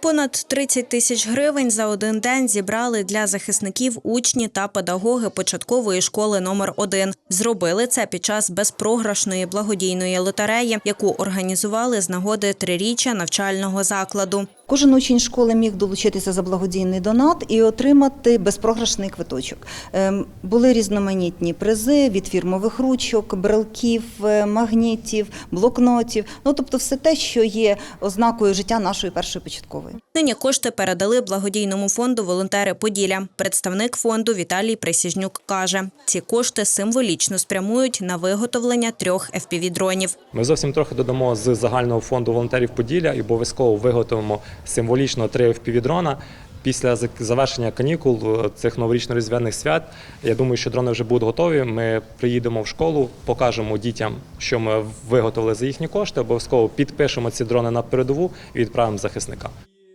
Понад 30 тисяч гривень за один день зібрали для захисників учні та педагоги початкової школи номер 1 Зробили це під час безпрограшної благодійної лотереї, яку організували з нагоди триріччя навчального закладу. Кожен учень школи міг долучитися за благодійний донат і отримати безпрограшний квиточок. Ем, Були різноманітні призи від фірмових ручок, брелків, е, магнітів, блокнотів. Ну тобто, все те, що є ознакою життя нашої першої початкової. Нині кошти передали благодійному фонду волонтери Поділля. Представник фонду Віталій Присяжнюк каже, ці кошти символічно спрямують на виготовлення трьох FPV-дронів. Ми зовсім трохи додамо з загального фонду волонтерів Поділля і обов'язково виготовимо символічно три FPV-дрона. Після завершення канікул е, цих новорічно-різдвяних свят, я думаю, що дрони вже будуть готові. Ми приїдемо в школу, покажемо дітям, що ми виготовили за їхні кошти. Обов'язково підпишемо ці дрони на передову і відправимо захисникам.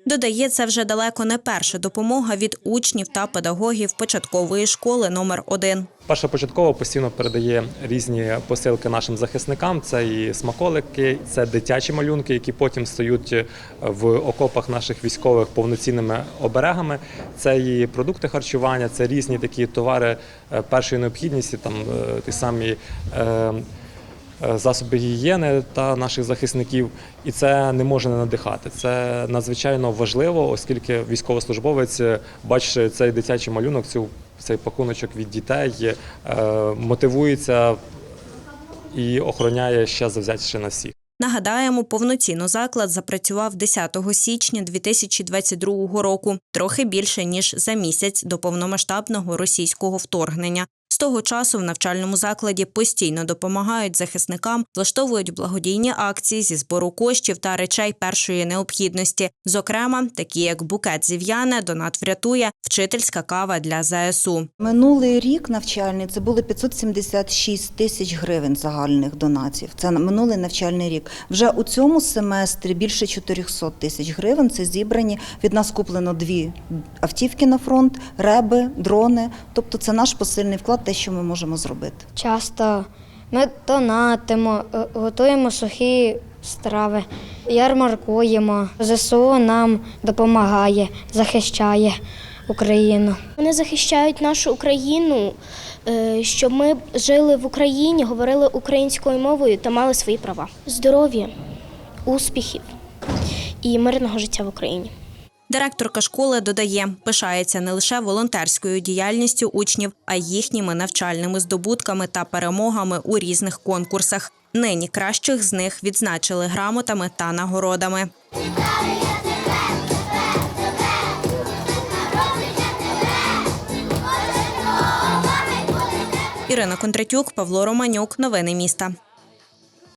Додає, це вже далеко не перша допомога від учнів та педагогів початкової школи номер 1 Перша початкова постійно передає різні посилки нашим захисникам. Це і смаколики, це дитячі малюнки, які потім стають в окопах наших військових повноцінними оберегами. Це і продукти харчування, це різні такі товари е, першої необхідності, там е, ті самі. е, е, Засоби гігієни та наших захисників, і це не може не надихати. Це надзвичайно важливо, оскільки військовослужбовець, е, бачиш цей дитячий малюнок, цю цей пакуночок від дітей, е, мотивується і охороняє ще завзятіше на всіх. Нагадаємо, повноцінно заклад запрацював 10 січня 2022 року, трохи більше ніж за місяць до повномасштабного російського вторгнення. З того часу в навчальному закладі постійно допомагають захисникам, влаштовують благодійні акції зі збору коштів та речей першої необхідності. Зокрема, такі як букет зів'яне, донат врятує, вчительська кава для ЗСУ. Минулий рік навчальний це було 576 тисяч гривень загальних донатів. Це минулий навчальний рік. Вже у цьому семестрі більше 400 тисяч гривень. Це зібрані. Від нас куплено дві автівки на фронт, реби, дрони. Тобто, це наш посильний вклад, те, що ми можемо зробити. Часто ми донатимо, е, готуємо сухі страви, ярмаркуємо. ЗСУ нам допомагає, захищає Україну. Вони захищають нашу Україну, е, щоб ми жили в Україні, говорили українською мовою та мали свої права. Здоров'я, успіхів і мирного життя в Україні. Директорка школи додає, пишається не лише волонтерською діяльністю учнів, а й їхніми навчальними здобутками та перемогами у різних конкурсах. Нині кращих з них відзначили грамотами та нагородами. Ірина Кондратюк, Павло Романюк. Новини міста.